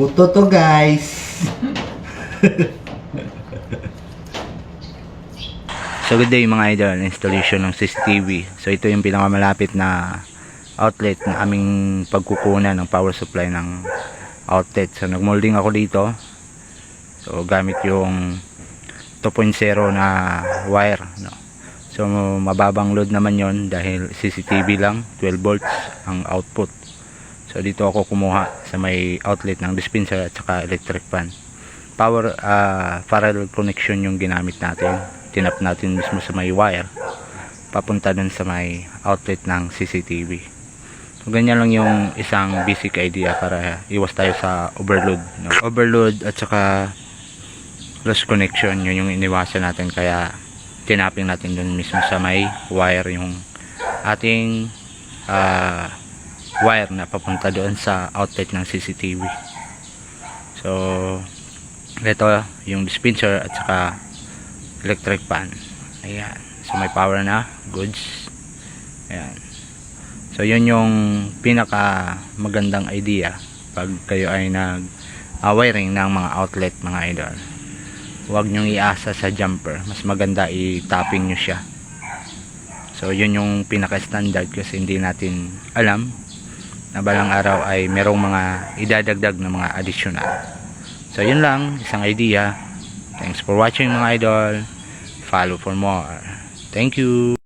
Buto to guys. So good day mga idol, installation ng CCTV. So ito yung pinakamalapit na outlet na aming pagkukunan ng power supply ng outlet. So nagmolding ako dito. So gamit yung 2.0 na wire. No? So mababang load naman yon dahil CCTV lang, 12 volts ang output. So dito ako kumuha sa may outlet ng dispenser at saka electric fan. Power ah, parallel connection yung ginamit natin. Tinap natin mismo sa may wire papunta dun sa may outlet ng CCTV. So ganyan lang yung isang basic idea para iwas tayo sa overload. No? Overload at saka loss connection yun yung iniwasan natin kaya tinaping natin dun mismo sa may wire yung ating ah, wire na papunta doon sa outlet ng CCTV. So ito yung dispenser at saka electric fan. Ayan. So may power na, goods. Ayan. So yun yung pinaka magandang idea pag kayo ay nag ah, wiring ng mga outlet mga idol. Huwag nyong iasa sa jumper. Mas maganda i-tapping nyo siya. So yun yung pinaka standard kasi hindi natin alam na balang araw ay merong mga idadagdag na mga additional. So yun lang, isang idea. Thanks for watching mga idol. Follow for more. Thank you.